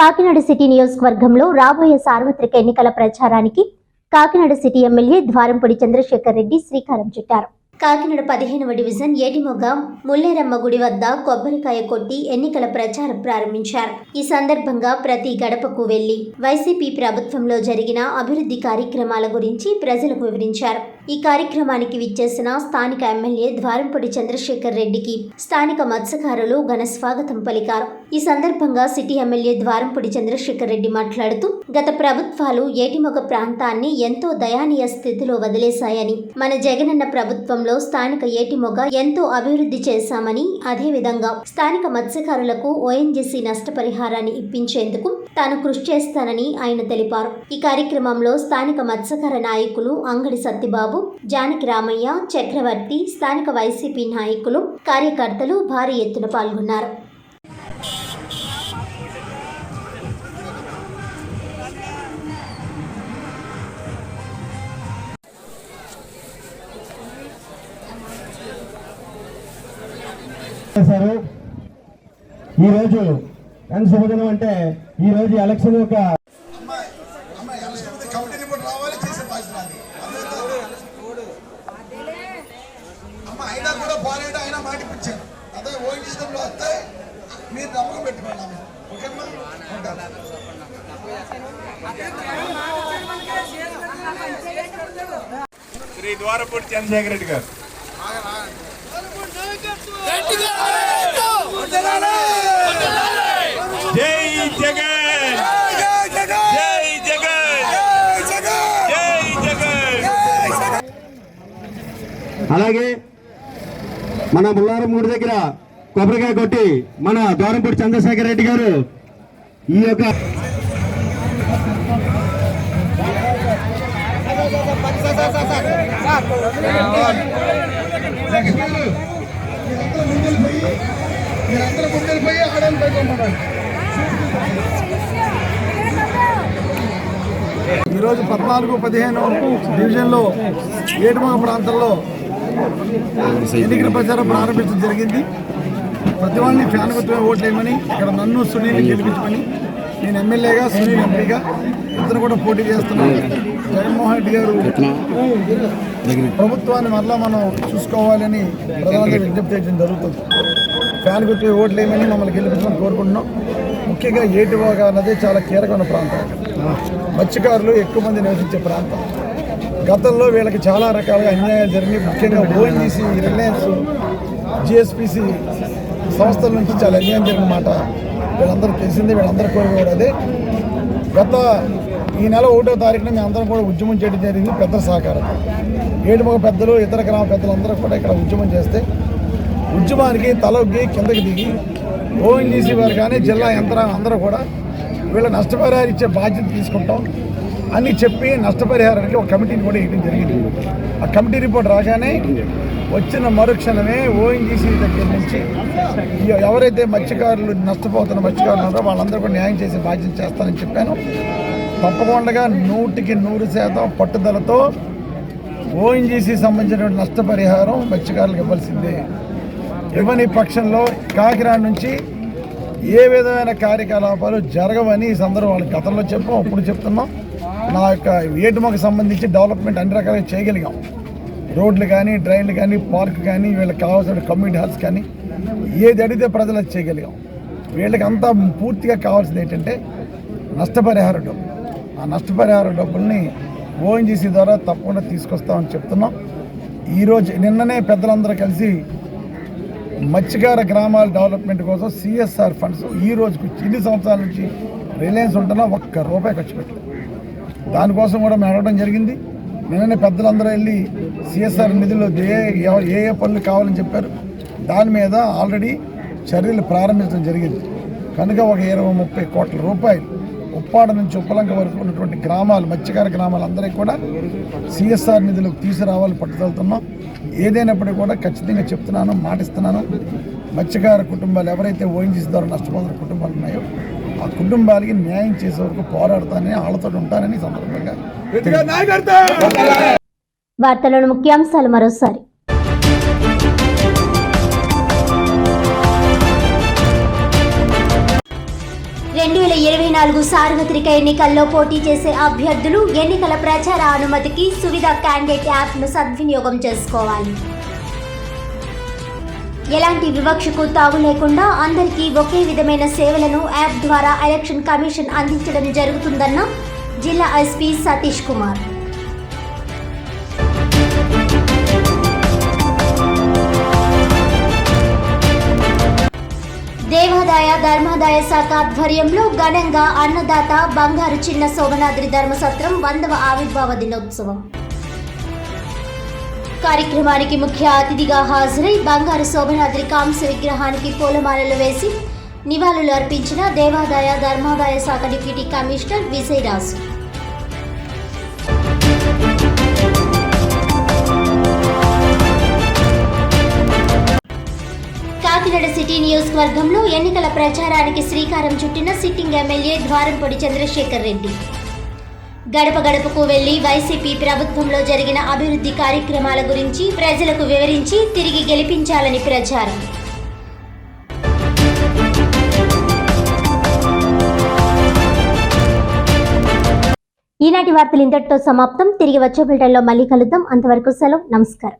Kakinada city నియోజకవర్గంలో రాబోయే సార్వత్రిక ఎన్నికల ప్రచారానికి కాకినాడ సిటీ ఎమ్మెల్యే ద్వారంపూడి చంద్రశేఖర్ రెడ్డి శ్రీకారం చుట్టారు. కాకినాడ పదిహేనవ డివిజన్ ఏటిమొగ ముల్లేరమ్మ గుడి వద్ద కొబ్బరికాయ కొట్టి ఎన్నికల ప్రచారం ప్రారంభించారు. ఈ సందర్భంగా ప్రతి గడపకు వెళ్ళి వైసీపీ ప్రభుత్వంలో జరిగిన అభివృద్ధి కార్యక్రమాల గురించి ప్రజలకు వివరించారు. ఈ కార్యక్రమానికి విచ్చేసిన స్థానిక ఎమ్మెల్యే ద్వారంపూడి చంద్రశేఖర్ రెడ్డికి స్థానిక మత్స్యకారులు ఘన స్వాగతం పలికారు. ఈ సందర్భంగా సిటీ ఎమ్మెల్యే ద్వారంపూడి చంద్రశేఖర్ రెడ్డి మాట్లాడుతూ గత ప్రభుత్వాలు ఏటిమొగ ప్రాంతాన్ని ఎంతో దయానీయ స్థితిలో వదిలేశాయని మన జగనన్న ప్రభుత్వంలో స్థానిక ఏటిమొగ ఎంతో అభివృద్ధి చేశామని అదేవిధంగా స్థానిక మత్స్యకారులకు ఓఎన్జీసీ నష్టపరిహారాన్ని ఇప్పించేందుకు తాను కృషి చేస్తానని ఆయన తెలిపారు. ఈ కార్యక్రమంలో స్థానిక మత్స్యకార నాయకులు అంగడి సత్యబాబు జానకి రామయ్య చక్రవర్తి స్థానిక వైసీపీ నాయకులు కార్యకర్తలు భారీ ఎత్తున పాల్గొన్నారు. చేశారు ఈరోజు ఎంత శుభదినం అంటే ఈరోజు ఎలక్షన్ యొక్క అమ్మ ఎలక్షన్ ఉంది కమిటీ రిపోర్ట్ రావాలి చేసే బాధ్యత నాది. అమ్మ అయినా కూడా పోరాడు అయినా మాట ఇప్పించాను అదే ఓయించడంలో వస్తే మీరు నమ్మకం పెట్టుకోండి. ఓకేమ్మా శ్రీ ద్వారపూడి చంద్రశేఖర రెడ్డి గారు. జై జగన్ జై జగన్. జై జగన్. అలాగే మన ముల్లారం గుడి దగ్గర కొబ్బరికాయ కొట్టి మన దోరంపూడి చంద్రశేఖర్ రెడ్డి గారు ఈ యొక్క మీరందరూ ఆడని ఈరోజు పద్నాలుగు పదిహేను డివిజన్లో ఏడుమగ ప్రాంతంలో ఎన్నికల ప్రచారం ప్రారంభించడం జరిగింది. ప్రతి వాళ్ళని ఫ్యాన్ గుర్తుమే ఓట్లేయమని ఇక్కడ నన్ను సునీల్ గెలిపించమని నేను ఎమ్మెల్యేగా సునీల్ ఎంపీగా ఇద్దరు కూడా పోటీ చేస్తున్నాను. జగన్మోహన్ రెడ్డి గారు ప్రభుత్వాన్ని మరలా మనం చూసుకోవాలని ప్రధానంగా విజ్ఞప్తి చేయడం జరుగుతుంది. ఫ్యాన్ గుర్తు ఓట్లేయమని మమ్మల్ని గెలిపించమని కోరుకుంటున్నాం. ముఖ్యంగా ఏటివాగా అన్నది చాలా కీలకమైన ప్రాంతం. మత్స్యకారులు ఎక్కువ మంది నివసించే ప్రాంతం. గతంలో వీళ్ళకి చాలా రకాలుగా అన్యాయాలు జరిగినాయి. ముఖ్యంగా ఓఎన్జీసీ రిలయన్స్ జిఎస్పిసి సంస్థల నుంచి చాలా అన్యాయం జరిగిన మాట వీళ్ళందరూ తెలిసిందే వీళ్ళందరూ కోరిక కూడా అదే. గత ఈ నెల ఒకటో తారీఖున మేము అందరం కూడా ఉద్యమం చేయడం జరిగింది పెద్ద సహకారం. ఏడుమగ పెద్దలు ఇతర గ్రామ పెద్దలందరూ కూడా ఇక్కడ ఉద్యమం చేస్తే ఉద్యమానికి తలొగ్గి కిందకి దిగి ఓఎన్జీసీ వారు కానీ జిల్లా యంత్రాంగం అందరూ కూడా వీళ్ళ నష్టపరిహారం ఇచ్చే బాధ్యత తీసుకుంటాం. అని చెప్పి నష్టపరిహారానికి ఒక కమిటీని కూడా వేయడం జరిగింది. ఆ కమిటీ రిపోర్ట్ రాగానే వచ్చిన మరుక్షణమే ఓఎన్జీసీ దగ్గర నుంచి ఎవరైతే మత్స్యకారులు నష్టపోతున్న మత్స్యకారులు ఉన్నారో వాళ్ళందరూ కూడా న్యాయం చేసే బాధ్యత చేస్తానని చెప్పాను. తప్పకుండా నూటికి నూరు శాతం పట్టుదలతో ఓఎన్జీసీ సంబంధించినటువంటి నష్టపరిహారం మత్స్యకారులకు ఇవ్వాల్సిందే. ఇవ్వని పక్షంలో కాకినాడ నుంచి ఏ విధమైన కార్యకలాపాలు జరగవని ఈ సందర్భం వాళ్ళకి గతంలో చెప్పాం ఇప్పుడు చెప్తున్నాం. నా యొక్క ఏటుమకు సంబంధించి డెవలప్మెంట్ అన్ని రకాలుగా చేయగలిగాం. రోడ్లు కానీ డ్రైన్లు కానీ పార్క్ కానీ వీళ్ళకి కావాల్సిన కమ్యూనిటీ హాల్స్ కానీ ఏది అడిగితే ప్రజలు అది చేయగలిగాం. వీళ్ళకి అంతా పూర్తిగా కావాల్సింది ఏంటంటే నష్టపరిహార డబ్బు. ఆ నష్టపరిహార డబ్బుల్ని ఓఎన్జీసీ ద్వారా తప్పకుండా తీసుకొస్తామని చెప్తున్నాం. ఈరోజు నిన్ననే పెద్దలందరూ కలిసి మత్స్యకార గ్రామాల డెవలప్మెంట్ కోసం సిఎస్ఆర్ ఫండ్స్ ఈ రోజుకు ఇన్ని సంవత్సరాల నుంచి రిలయన్స్ ఉంటున్నా ఒక్క రూపాయి ఖర్చు పెట్టలేదు దానికోసం కూడా మేము అడగడం జరిగింది. నిన్ననే పెద్దలందరూ వెళ్ళి సిఎస్ఆర్ నిధులు ఏ ఏ ఏ పనులు కావాలని చెప్పారు. దాని మీద ఆల్రెడీ చర్యలు ప్రారంభించడం జరిగింది. కనుక ఒక ఇరవై ముప్పై కోట్ల రూపాయలు ఉప్పాడ నుంచి ఉప్పలంక వరకు ఉన్నటువంటి గ్రామాలు మత్స్యకార గ్రామాలు అందరికీ కూడా సిఎస్ఆర్ నిధులు తీసుకురావాలని పట్టుదలుతున్నాం ఏదైనప్పటికీ కూడా ఖచ్చితంగా చెప్తున్నాను మాటిస్తున్నాను. మత్స్యకార కుటుంబాలు ఎవరైతే ఓఎన్జీసీ ద్వారా నష్టపోతున్న కుటుంబాలు ఉన్నాయో ఆ కుటుంబాలకి న్యాయం చేసే వరకు పోరాడతానని వాళ్ళతో ఉంటానని సందర్భంగా వార్తలను ముఖ్యాంశాలు మరోసారి. రెండు వేల ఇరవై నాలుగు సార్వత్రిక ఎన్నికల్లో పోటీ చేసే అభ్యర్థులు ఎన్నికల ప్రచార అనుమతికి సువిధ క్యాండిడేట్ యాప్ను సద్వినియోగం చేసుకోవాలి. ఎలాంటి వివక్షకు తావు లేకుండా అందరికీ ఒకే విధమైన సేవలను యాప్ ద్వారా ఎలక్షన్ కమిషన్ అందించడం జరుగుతుందన్న జిల్లా ఎస్పీ సతీష్ కుమార్. దేవాదాయ ధర్మాదాయ శాఖ ఆధ్వర్యంలో ఘనంగా అన్నదాత బంగారు చిన్న సోమనాద్రి ధర్మసత్రం వందవ ఆవిర్భావ దినోత్సవం. కార్యక్రమానికి ముఖ్య అతిథిగా హాజరై బంగారు శోభనాద్రి కాంస విగ్రహానికి పూలమాలలు వేసి నివాళులు అర్పించిన దేవాదాయ ధర్మాదాయ శాఖ deputy commissioner Vijayaraju Kakinada city నియోజకవర్గంలో ఎన్నికల ప్రచారానికి శ్రీకారం చుట్టిన సిట్టింగ్ ఎమ్మెల్యే ద్వారంపొడి చంద్రశేఖర్ రెడ్డి. గడప గడపకు వెళ్ళి వైసీపీ ప్రభుత్వంలో జరిగిన అభివృద్ధి కార్యక్రమాల గురించి ప్రజలకు వివరించి తిరిగి గెలిపించాలని ప్రచారం. ఈనాటి వార్తలు ఇంతటితో సమాప్తం. తిరిగి వచ్చే బిల్డర్లో మళ్ళీ కలుద్దాం. అంతవరకు సెలవు. నమస్కారం.